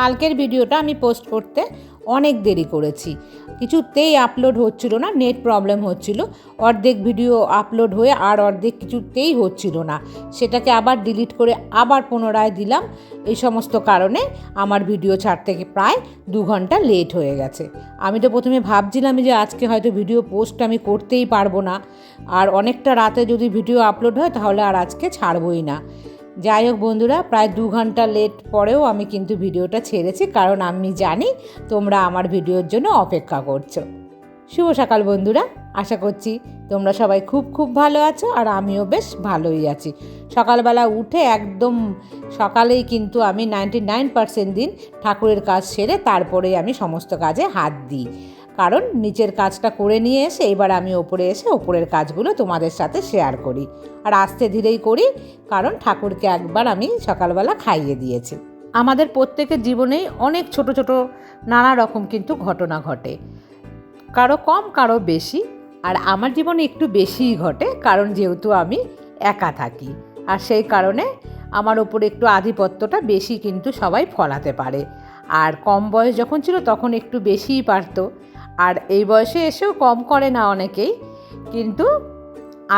কালকের ভিডিওটা আমি পোস্ট করতে অনেক দেরি করেছি। কিছুতেই আপলোড হচ্ছিল না নেট প্রবলেম হচ্ছিল। অর্ধেক ভিডিও আপলোড হয়ে আর অর্ধেক কিছুতেই হচ্ছিল না। সেটাকে আবার ডিলিট করে আবার পুনরায় দিলাম। এই সমস্ত কারণে আমার ভিডিও ছাড়তে প্রায় দু ঘণ্টা লেট হয়ে গেছে। আমি তো প্রথমে ভাবছিলাম যে আজকে হয়তো ভিডিও পোস্ট আমি করতেই পারব না। আর অনেকটা রাতে যদি ভিডিও আপলোড হয় তাহলে আর আজকে ছাড়বই না। যাই হোক বন্ধুরা, প্রায় দু ঘণ্টা লেট পরেও আমি কিন্তু ভিডিওটা ছেড়েছি, কারণ আমি জানি তোমরা আমার ভিডিওর জন্য অপেক্ষা করছ। শুভ সকাল বন্ধুরা, আশা করছি তোমরা সবাই খুব খুব ভালো আছো আর আমিও বেশ ভালোই আছি। সকালবেলা উঠে একদম সকালেই কিন্তু আমি নাইনটি নাইন পার্সেন্ট দিন ঠাকুরের কাজ সেরে তারপরেই আমি সমস্ত কাজে হাত দিই। কারণ নিচের কাজটা করে নিয়ে এসে এবার আমি ওপরে এসে ওপরের কাজগুলো তোমাদের সাথে শেয়ার করি। আর আস্তে ধীরেই করি, কারণ ঠাকুরকে একবার আমি সকালবেলা খাইয়ে দিয়েছি। আমাদের প্রত্যেকের জীবনেই অনেক ছোট ছোট নানা রকম কিন্তু ঘটনা ঘটে। কারও কম, কারও বেশি, আর আমার জীবনে একটু বেশিই ঘটে, কারণ যেহেতু আমি একা থাকি। আর সেই কারণে আমার ওপরে একটু আধিপত্যটা বেশি কিন্তু সবাই ফলাতে পারে। আর কম বয়স যখন ছিল তখন একটু বেশিই পারতো। আর এই বয়সে এসেও কম করে না অনেকেই, কিন্তু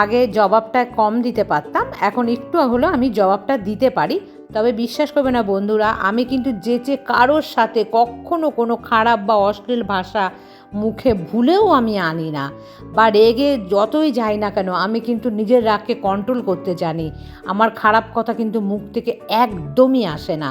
আগে জবাবটা কম দিতে পারতাম, এখন একটু হলেও আমি জবাবটা দিতে পারি। তবে বিশ্বাস করবে না বন্ধুরা, আমি কিন্তু যে যে কারোর সাথে কখনো কোনো খারাপ বা অশ্লীল ভাষা মুখে ভুলেও আমি আনি না, বা রেগে যতই যাই না কেন, আমি কিন্তু নিজের রাগকে কন্ট্রোল করতে জানি। আমার খারাপ কথা কিন্তু মুখ থেকে একদমই আসে না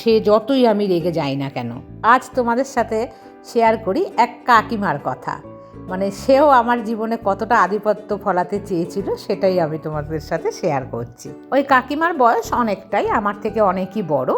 সে যতই আমি রেগে যাই না কেন। আজ তোমাদের সাথে শেয়ার করি এক কাকিমার কথা। মানে সেও আমার জীবনে কতটা আধিপত্য ফলাতে চেয়েছিল সেটাই আমি তোমাদের সাথে শেয়ার করছি। ওই কাকিমার বয়স অনেকটাই, আমার থেকে অনেকই বড়।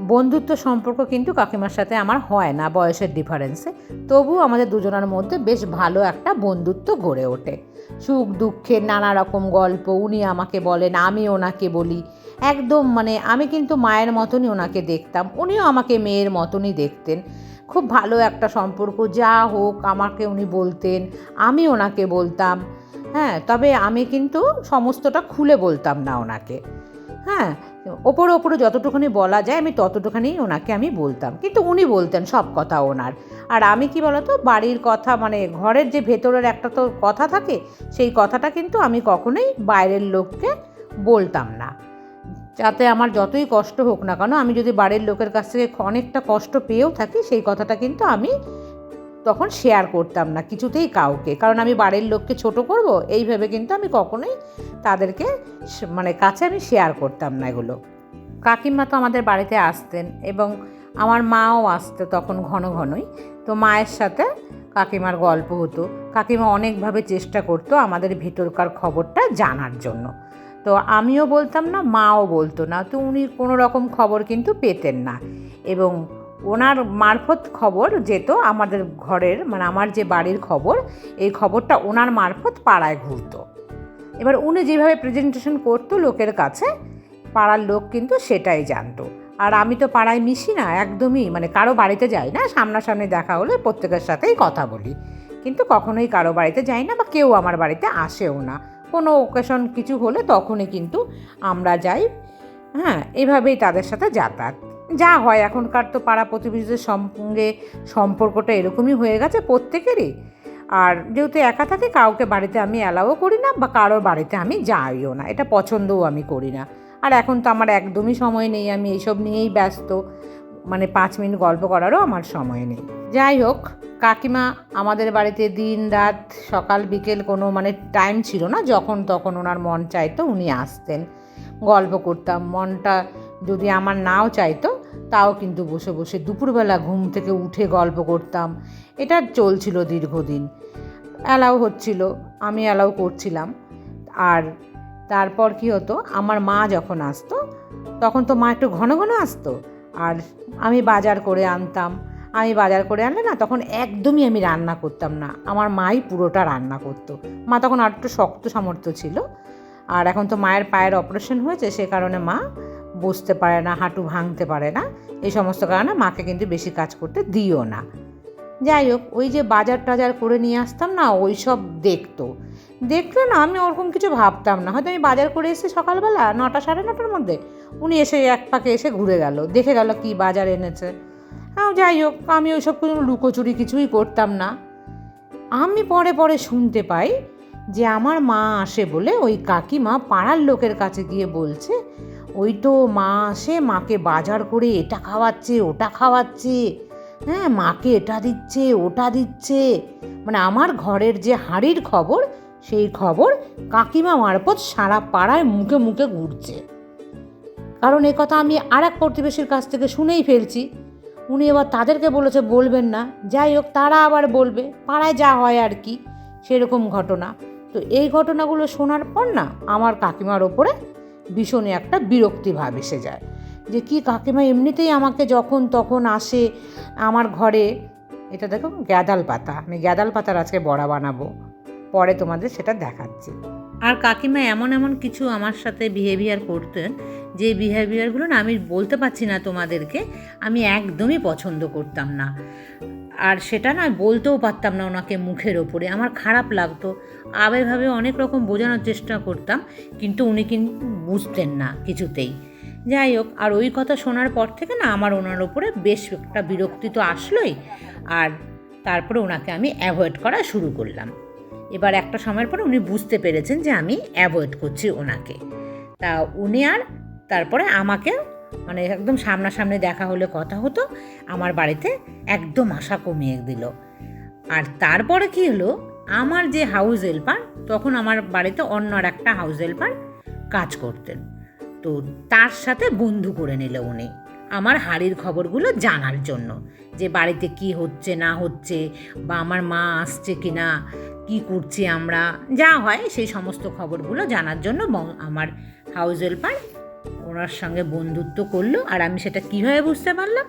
বন্ধুত্ব সম্পর্ক কিন্তু কাকিমার সাথে আমার হয় না বয়সের ডিফারেন্সে তবু আমাদের দুজনের মধ্যে বেশ ভালো একটা বন্ধুত্ব গড়ে ওঠে। সুখ দুঃখের নানা রকম গল্প, উনি আমাকে বলেন আমি ওনাকে বলি। একদম মানে আমি কিন্তু মায়ের মতনই ওনাকে দেখতাম। উনিও আমাকে মেয়ের মতনই দেখতেন। খুব ভালো একটা সম্পর্ক, যা হোক আমাকে উনি বলতেন, আমি ওনাকে বলতাম। হ্যাঁ তবে আমি কিন্তু সমস্তটা খুলে বলতাম না ওনাকে। হ্যাঁ ওপরে ওপরে যতটুকুনি বলা যায় আমি ততটুখানি ওনাকে আমি বলতাম। কিন্তু উনি বলতেন সব কথা ওনার। আর আমি কি বলতো, বাড়ির কথা মানে ঘরের যে ভেতরের একটা তো কথা থাকে, সেই কথাটা কিন্তু আমি কখনোই বাইরের লোককে বলতাম না। যাতে আমার যতই কষ্ট হোক না কেন, আমি যদি বাড়ির লোকের কাছ থেকে অনেকটা কষ্ট পেয়েও থাকি, সেই কথাটা কিন্তু আমি তখন শেয়ার করতাম না, কিছুতেই কাউকে। কারণ আমি বাড়ির লোককে ছোট করব, এই ভেবে কিন্তু আমি কখনোই তাদেরকে মানে কাছে আমি শেয়ার করতাম না এগুলো। কাকিমা তো আমাদের বাড়িতে আসতেন এবং আমার মাও আসতো তখন ঘন ঘনই। তো মায়ের সাথে কাকিমার গল্প হতো। কাকিমা অনেকভাবে চেষ্টা করতো আমাদের ভিতরকার খবরটা জানার জন্য। তো আমিও বলতাম না, মাও বলতো না। তো উনি কোনো রকম খবর কিন্তু পেতেন না। এবং ওনার মারফত খবর যেত আমাদের ঘরের মানে আমার যে বাড়ির খবর, এই খবরটা ওনার মারফত পাড়ায় ঘুরতো। এবার উনি যেভাবে প্রেজেন্টেশন করতো লোকের কাছে, পাড়ার লোক কিন্তু সেটাই জানতো। আর আমি তো পাড়ায় মিশি না, একদমই মানে কারও বাড়িতে যাই না, সামনাসামনি দেখা হলে প্রত্যেকের সাথেই কথা বলি। কিন্তু কখনোই কারও বাড়িতে যাই না বা কেউ আমার বাড়িতে আসেও না। কোনো ওকেশন কিছু হলে তখনই কিন্তু আমরা যাই। হ্যাঁ এভাবেই তাদের সাথে যাতায়াত। যা হয়, এখনকার তো পাড়া প্রতিবেশীদের সঙ্গে সম্পর্কটা এরকমই হয়ে গেছে প্রত্যেকেরই। আর যেহেতু একা থাকি, কাউকে বাড়িতে আমি অ্যালাউও করি না বা কারোর বাড়িতে আমি যাইও না। এটা পছন্দও আমি করি না। আর এখন তো আমার একদমই সময় নেই, আমি এইসব নিয়েই ব্যস্ত। মানে পাঁচ মিনিট গল্প করারও আমার সময় নেই। যাই হোক, কাকিমা আমাদের বাড়িতে দিন রাত সকাল বিকেল কোনো মানে টাইম ছিল না, যখন তখন ওনার মন চাইতো উনি আসতেন। গল্প করতাম, মনটা যদি আমার নাও চাইতো, তাও কিন্তু বসে বসে দুপুরবেলা ঘুম থেকে উঠে গল্প করতাম। এটা চলছিল দীর্ঘদিন। অ্যালাউ হচ্ছিল, আমি অ্যালাউ করছিলাম। আর তারপর কি হতো, আমার মা যখন আসতো, তখন তো মা একটু ঘন ঘন আসতো। আর আমি বাজার করে আনতাম। আমি বাজার করে আনলে না তখন একদমই আমি রান্না করতাম না। আমার মাই পুরোটা রান্না করতো। মা তখন আর একটু শক্ত সামর্থ্য ছিল। আর এখন তো মায়ের পায়ের অপারেশন হয়েছে, সে কারণে মা বসতে পারে না, হাঁটু ভাঙতে পারে না। এই সমস্ত কারণে মাকে কিন্তু বেশি কাজ করতে দিও না। যাই হোক, ওই যে বাজার টাজার করে নিয়ে আসতাম না ওই সব দেখতো। দেখলে না, আমি ওরকম কিছু ভাবতাম না। হয়তো আমি বাজার করে এসেছি সকালবেলা, নটা, সাড়ে নটার মধ্যে। উনি এসে এক পাকে এসে ঘুরে গেল, দেখে গেল কি বাজার এনেছে। হ্যাঁ যাই হোক, আমি ওইসব কোনো লুকোচুরি কিছুই করতাম না। আমি পরে পরে শুনতে পাই যে আমার মা আসে বলে ওই কাকিমা পাড়ার লোকের কাছে গিয়ে বলছে, ওই তো মা আসে, মাকে বাজার করে এটা খাওয়াচ্ছে, ওটা খাওয়াচ্ছে। হ্যাঁ মাকে এটা দিচ্ছে, ওটা দিচ্ছে। মানে আমার ঘরের যে হাড়ির খবর সেই খবর কাকিমা মারফত সারা পাড়ায় মুখে মুখে ঘুরছে। কারণ এ কথা আমি আর এক প্রতিবেশীর কাছ থেকে শুনেই ফেলছি। উনি এবার তাদেরকে বলেছে, বলবেন না। যাই হোক, তারা আবার বলবে, পাড়ায় যা হয় আর কি, সেরকম ঘটনা। তো এই ঘটনাগুলো শোনার পর না, আমার কাকিমার ওপরে ভীষণই একটা বিরক্তি ভাব এসে যায়। যে কি কাকিমা এমনিতেই আমাকে যখন তখন আসে আমার ঘরে, এটা দেখো, গ্যাদাল পাতা। আমি গ্যাদাল পাতার আজকে বড়া বানাবো। পরে তোমাদের সেটা দেখাচ্ছি। আর কাকিমা এমন এমন কিছু আমার সাথে বিহেভিয়ার করতেন যে বিহেভিয়ারগুলো না আমি বলতে পারছি না তোমাদেরকে, আমি একদমই পছন্দ করতাম না। আর সেটা না বলতেও পারতাম না ওনাকে মুখের ওপরে, আমার খারাপ লাগতো। আবেভাবে অনেক রকম বোঝানোর চেষ্টা করতাম, কিন্তু উনি কিন্তু বুঝতেন না কিছুতেই। যাই হোক, আর ওই কথা শোনার পর থেকে না আমার ওনার ওপরে বেশ একটা বিরক্তি তো আসলোই, আর তারপরে ওনাকে আমি অ্যাভয়েড করা শুরু করলাম। এবার একটা সময়ের পর উনি বুঝতে পেরেছেন যে আমি অ্যাভয়েড করছি ওনাকে। তা উনি আর তারপরে আমাকে মানে একদম সামনাসামনি দেখা হলে, কথা হতো, আমার বাড়িতে একদম আশা কমিয়ে দিল। আর তারপরে কি হলো, আমার যে হাউস হেল্পার তখন আমার বাড়িতে অন্য আর একটা হাউস হেল্পার কাজ করতেন। তো তার সাথে বন্ধু করে নিল উনি আমার হাড়ির খবরগুলো জানার জন্য যে বাড়িতে কি হচ্ছে, না হচ্ছে, বা আমার মা আসছে কি না কী করছি আমরা? যা হয় সেই সমস্ত খবরগুলো জানার জন্য আমার হাউস হেল্পার ওনার সঙ্গে বন্ধুত্ব করল আর আমি সেটা কীভাবে বুঝতে পারলাম?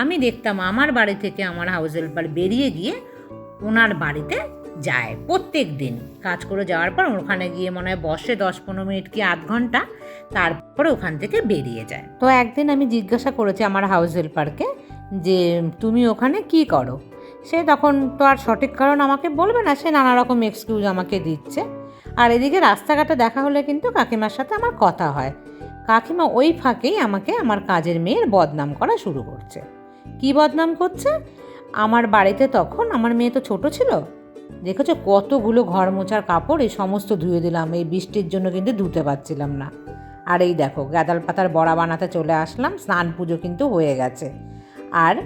আমি দেখতাম আমার বাড়ি থেকে আমার হাউস হেল্পার বেরিয়ে গিয়ে ওনার বাড়িতে যায় প্রত্যেক দিন কাজ করে যাওয়ার পর ওখানে গিয়ে মনে হয় বসে দশ পনেরো মিনিট কি আধ ঘণ্টা, তারপরে ওখান থেকে বেরিয়ে যায়। তো একদিন আমি জিজ্ঞাসা করেছি আমার হাউস হেল্পারকে যে, তুমি ওখানে কি করো? সে তখন তো আর সঠিক কারণ আমাকে বলবে না, সে নানা রকম এক্সকিউজ আমাকে দিচ্ছে। আর এদিকে রাস্তাঘাটে দেখা হলে কিন্তু কাকিমার সাথে আমার কথা হয়। কাকিমা ওই ফাঁকেই আমাকে আমার কাজের মেয়ের বদনাম করা শুরু করছে। কি বদনাম করছে? আমার বাড়িতে তখন আমার মেয়ে তো ছোট ছিল। দেখেছ কতগুলো ঘর মোছার কাপড়, এই সমস্ত ধুয়ে দিলাম, এই বৃষ্টির জন্য কিন্তু ধুতে পারছিলাম না। আর এই দেখো, গাদাল পাতার বড়া বানাতে চলে আসলাম, স্নান পুজো কিন্তু হয়ে গেছে। আর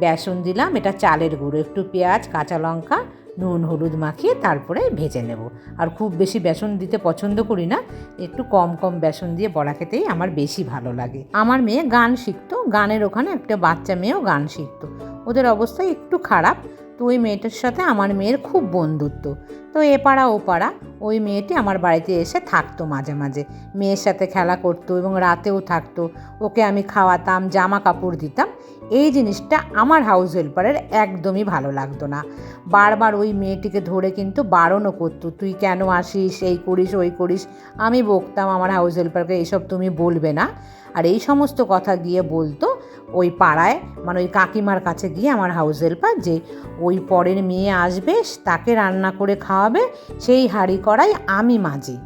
বেসন দিলাম, এটা চালের গুঁড়ো, একটু পেঁয়াজ, কাঁচা লঙ্কা, নুন, হলুদ মাখিয়ে তারপরে ভেজে নেব। আর খুব বেশি বেসন দিতে পছন্দ করি না, একটু কম কম বেসন দিয়ে বড়া খেতেই আমার বেশি ভালো লাগে। আমার মেয়ে গান শিখতো, গানের ওখানে একটা বাচ্চা মেয়েও গান শিখতো। ওদের অবস্থা একটু খারাপ, তো ওই মেয়েটার সাথে আমার মেয়ের খুব বন্ধুত্ব। তো এ পাড়া, ও পাড়া, ওই মেয়েটি আমার বাড়িতে এসে থাকতো মাঝে মাঝে। মেয়ের সাথে খেলা করতো এবং রাতেও থাকতো। ওকে আমি খাওয়াতাম, জামা কাপড় দিতাম। এই জিনিসটা আমার হাউস হেল্পারের একদমই ভালো লাগতো না। বারবার ওই মেয়েটিকে ধরে কিন্তু বারণও করতো, তুই কেন আসিস? এই করিস, ওই করিস? আমি বকতাম, আমার হাউস হেল্পারকে এইসব তুমি বলবে না। আর এই সমস্ত কথা গিয়ে বলতো ওই পাড়ায় মানে ওই কাকিমার কাছে গিয়ে আমার হাউস হেল্পার যে, ওই পরের মেয়ে আসবে, তাকে রান্না করে খাওয়াবে, সেই হাঁড়ি কড়াই আমি মাজি।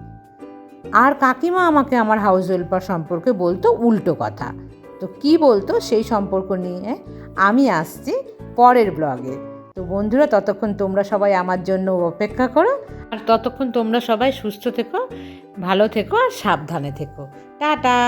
আর কাকিমা আমাকে আমার হাউস হেল্পার সম্পর্কে বলতো উল্টো কথা। তো কি বলতো সেই সম্পর্ক নিয়ে আমি আসছি পরের ব্লগে। তো বন্ধুরা, ততক্ষণ তোমরা সবাই আমার জন্য অপেক্ষা করো। আর ততক্ষণ তোমরা সবাই সুস্থ থেকো, ভালো থেকো আর সাবধানে থেকো। টাটা!